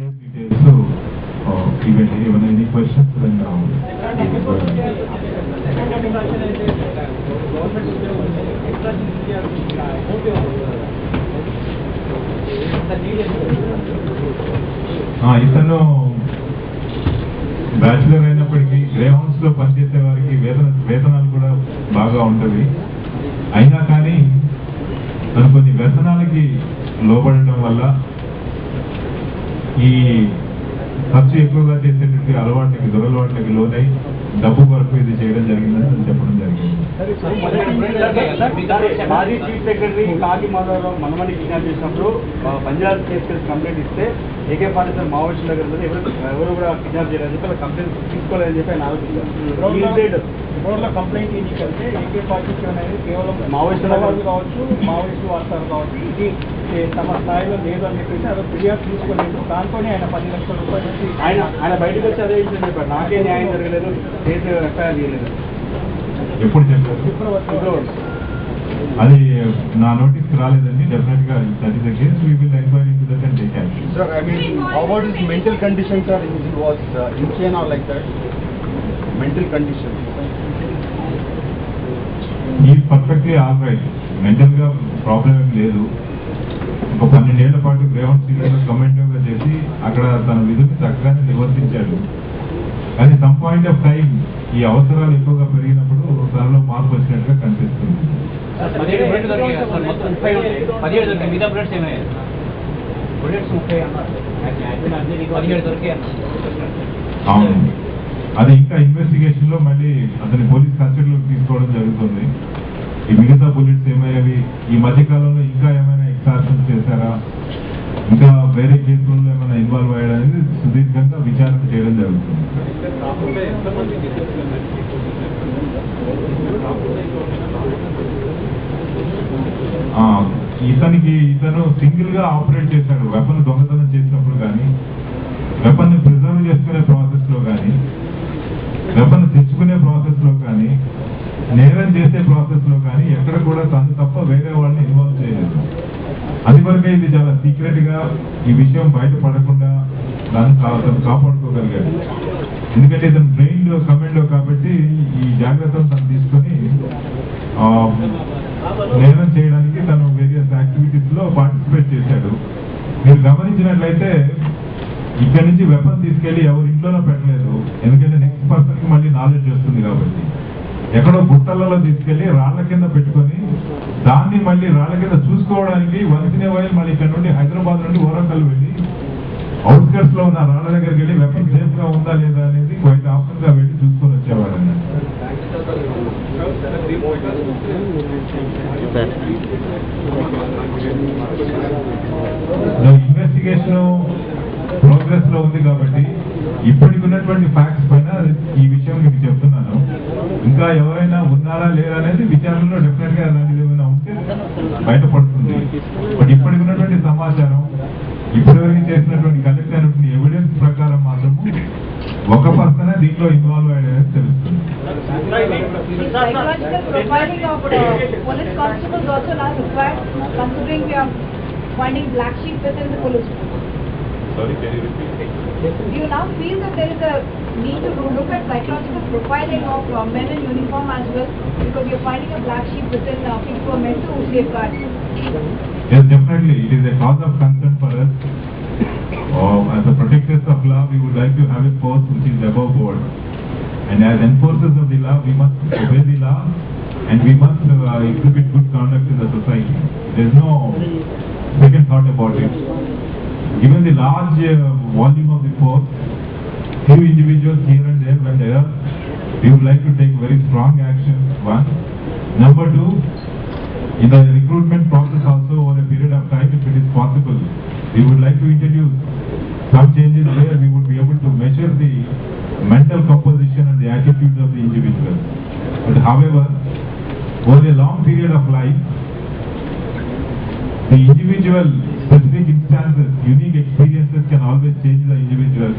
Safe details ఏమైనా any questions ఇతను bachelor అయినప్పటికీ గ్రే హౌస్లో పనిచేసే వారికి వేతన వేతనాలు కూడా బాగా ఉంటుంది అయినా కానీ తను కొన్ని వ్యసనాలకి లోబడటం వల్ల ఈ ఖర్చు ఎక్కువగా చేసేటువంటి అలవాట్లకి దురలవాట్లకి లోనై డబ్బు కొరకు ఇది చేయడం జరిగిందని చెప్పడం జరిగింది మాజీ చీఫ్ సెక్రటరీ కాకి మాధవరావు మనమని కిడ్నాప్ చేసినప్పుడు పంజాబ్ కేసు కంప్లైంట్ ఇస్తే ఏకే పార్టీ సార్ మావోయిస్టుల దగ్గర. ఎవరు కూడా కిడ్నాప్ చేయలేదు చెప్పి కంప్లైంట్ తీసుకోలేదని చెప్పి ఆయన ఆలోచించారు కంప్లైంట్ ఎన్నికంటే ఏకే పార్టీకి అనేది కేవలం మావోయిస్టుల మావోయిస్టులు కావచ్చు మావోయిస్టు వాస్తారు కావచ్చు ఇది తమ స్థాయిలో లేదు అని చెప్పేసి అదో ఫిర్యాదు తీసుకోలేదు. దాంతోనే ఆయన పది లక్షల రూపాయలు ఆయన ఆయన బయటకు వచ్చి అదే చెప్పారు. నాకే న్యాయం జరగలేదు కేసు ఎఫ్ఐఆర్ చేయలేదు. ఎప్పుడు చెప్పారు? అది నా నోటీస్ రాలేదండి. డెఫినెట్గా that is we will enquiry that and take action was uh, insane or like that? Mental condition. ఈ పర్ఫెక్ట్లీ ఆల్ రైట్ మెంటల్గా ప్రాబ్లం ఏం లేదు. ఒక పన్నెండేళ్ళ పాటు గ్రేవన్ సీరియల్ కమెంటివ్గా చేసి అక్కడ తన విధులు చక్కగానే నిర్వర్తించాడు. కానీ సమ్ పాయింట్ ఆఫ్ టైం ఈ అవసరాలు ఎక్కువగా పెరిగినప్పుడు తనలో మార్పు వచ్చినట్టుగా కనిపిస్తుంది. పదిహేడు అది ఇంకా ఇన్వెస్టిగేషన్లో మళ్ళీ అతని పోలీస్ కస్టడీలోకి తీసుకోవడం జరుగుతుంది. ఈ మిగతా బుల్లెట్స్ ఏమయ్యాయి ఈ మధ్య కాలంలో ఇంకా ఏమైనా ఎక్సార్షన్స్ చేశారా? ఇంకా వేరే కేసులలో ఏమైనా ఇన్వాల్వ్ అయ్యాడనేది సుదీర్ఘంగా విచారణ చేయడం జరుగుతుంది. ఆ, ఇతనికి ఇతను సింగిల్గా ఆపరేట్ చేశాడు. వెపన్ దొంగతనం చేసినప్పుడు కానీ వెపన్ని ప్రిజర్వ్ చేసుకునే ప్రాసెస్లో తీసుకునే ప్రాసెస్లో కానీ నేరం చేసే ప్రాసెస్లో కానీ ఎక్కడ కూడా తను తప్ప వేరే వాళ్ళని ఇన్వాల్వ్ చేయలేదు. అది వరకే ఇది చాలా సీక్రెట్గా ఈ విషయం బయటపడకుండా దాన్ని కా- కాపాడుకోగలిగాడు. ఎందుకంటే ఇతను బ్రెయిన్లో కమెంట్లో కాబట్టి ఈ జాగ్రత్తలు తను తీసుకొని నేరం చేయడానికి తను వేరియస్ యాక్టివిటీస్లో పార్టిసిపేట్ చేశాడు. మీరు గమనించినట్లయితే ఇక్కడ నుంచి వెపన్ తీసుకెళ్ళి ఎవరి ఇంట్లోనో పెట్టలేదు. ఎందుకంటే నెక్స్ట్ పర్సన్కి మళ్ళీ నాలెడ్జ్ వస్తుంది కాబట్టి. ఎక్కడో బుట్టలలో తీసుకెళ్ళి రాళ్ళ కింద పెట్టుకొని దాన్ని మళ్ళీ రాళ్ళ కింద చూసుకోవడానికి వలసినే వైల్ మళ్ళీ ఇక్కడ నుండి హైదరాబాద్ నుండి ఓరకల్ వెళ్ళి అవుట్స్కట్స్లో ఉన్న రాళ్ళ దగ్గరికి వెళ్ళి వెపన్ సేఫ్గా ఉందా లేదా అనేది క్వైట్ ఆఫర్గా వెళ్ళి చూసుకొని వచ్చేవాడు ఇన్వెస్టిగేషన్ ఉంది కాబట్టి ఇప్పటికి ఉన్నటువంటి ఫ్యాక్ట్స్ పైన ఈ విషయం మీకు చెప్తున్నాను. ఇంకా ఎవరైనా ఉన్నారా లేరా అనేది విచారణలో డెఫినెట్గా అలాంటిది ఏమైనా ఉంటే బయటపడుతుంది బట్ ఇప్పటికి ఉన్నటువంటి సమాచారం ఇప్పటివరకు చేసినటువంటి కలెక్ట్ అయినటువంటి ఎవిడెన్స్ ప్రకారం మాత్రము ఒక పర్సనే దీంట్లో ఇన్వాల్వ్ అయ్యాడని తెలుస్తుంది. Do you now feel that there is a need to look at psychological profiling of uh, men in uniform as well because you're finding a black sheep within uh, people who are meant to safeguard? Yes, definitely. It is a cause of concern for us. Um, as the protectors of law, we would like to have a force which is above board. And as enforcers of the law, we must obey the law and we must uh, exhibit good conduct in the society. There is no second thought about it. Given the large uh, volume of force, few individuals here and there when there we would like to take very strong action, one. Number two, in the recruitment process also over a period of time, if it is possible, we would like to introduce some changes where we would be able to measure the mental composition and the attitudes of the individual. But however, over a long period of life, the individual specific instances, unique can always change the individual.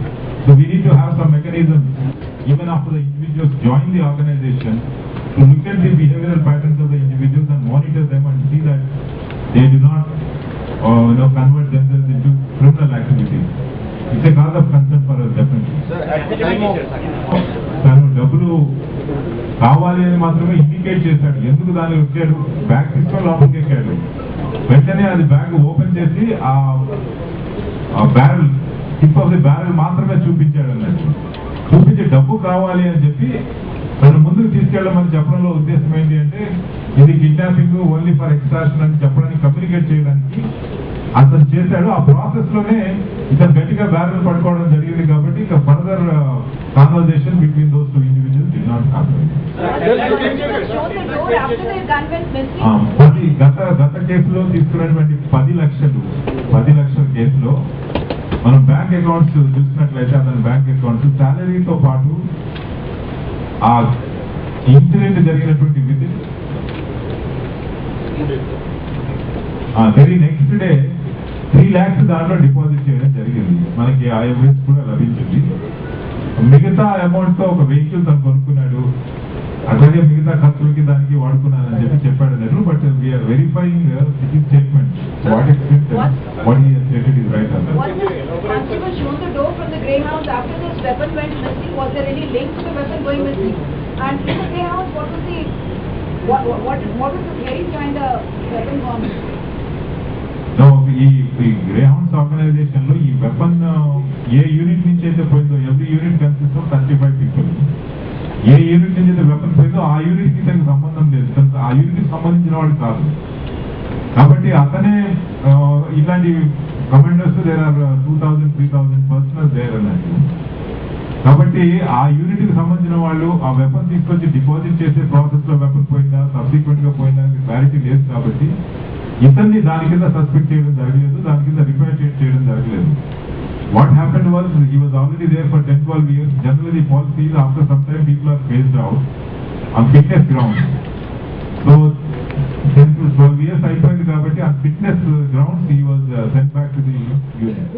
So we need to have some mechanisms, even after the individuals join the organization, to look at the behavioral patterns of the individuals and monitor them and see that they do not, uh, you know, convert themselves into criminal activities. If cause of concern for definitely Sir, at the time of తను డబ్బులు కావాలి అని మాత్రమే indicate చేశాడు ఎందుకు దాన్ని వచ్చాడు bag తీసుకొని లోపలికి ఎక్కాడు వెంటనే అది బ్యాగ్ ఓపెన్ చేసి ఆ barrel tip of the barrel మాత్రమే చూపించాడు అన్నట్టు చూపించి డబ్బు కావాలి అని చెప్పి తను ముందుకు తీసుకెళ్ళమని చెప్పడంలో ఉద్దేశం ఏంటి అంటే ఇది కిడ్నాపింగ్ ఓన్లీ ఫర్ ఎక్స్ట్రాషన్ అని చెప్పడానికి కమ్యూనికేట్ చేయడానికి అతను చేశాడు. ఆ ప్రాసెస్లోనే ఇతను గట్టిగా బ్యారల్ పట్టుకోవడం జరిగింది కాబట్టి ఇక further conversation between those two individuals did not happen పది గత గత కేసులో తీసుకున్నటువంటి పది లక్షలు పది లక్షల కేసులో మనం బ్యాంక్ అకౌంట్స్ చూసినట్లయితే అతని బ్యాంక్ అకౌంట్స్ శాలరీతో పాటు ఆ ఇన్సిడెంట్ జరిగినటువంటి విధి. Very next day three lakhs దాంట్లో డిపాజిట్ చేయడం జరిగింది. మనకి ఆ ఎవిడెన్స్ కూడా లభించింది. మిగతా అమౌంట్తో ఒక వెహికల్ తను కొనుక్కున్నాడు. అట్లాగే మిగతా ఖర్చులకి దానికి వాడుకున్నానని చెప్పి చెప్పాడు అన్నట్టు but we're verifying his statement what extent what he stated is right అన్నట్టు Was this constable shown the door from the Greyhound after this weapon went missing? Was there any link to the weapon going missing? And in the Greyhound, what was the, what, what, what what was the theory behind the weapon gone missing? So ఈ ఈ Greyhounds organisation లో ఈ weapon ఏ unit నుంచి అయితే పోయిందో every unit consist of thirty five people A unit నుంచి అయితే weapon పోయిందో ఆ యూనిట్కి తనకు సంబంధం లేదు. తనకు ఆ యూనిట్ సంబంధించిన వాడు కాదు. కాబట్టి అతనే ఇలాంటి ఇట్లాంటి commanders there are two thousand three thousand personnel there అన్నట్టు కాబట్టి ఆ యూనిట్కి సంబంధించిన వాళ్ళు ఆ వెపన్ తీసుకొచ్చి డిపాజిట్ చేసే ప్రాసెస్లో వెపన్ పోయిందా సబ్సిక్వెంట్గా పోయిందా క్లారిటీ లేదు కాబట్టి ఇతన్ని దాని కింద సస్పెక్ట్ చేయడం జరగలేదు దాని కింద రిపాట్రియేట్ చేయడం జరగలేదు. What happen was he was already there for ten twelve years generally policy after some time people are faced out on fitness ground so ten to twelve years అయిపోయింది కాబట్టి ఆ fitness grounds he was sent back to the unit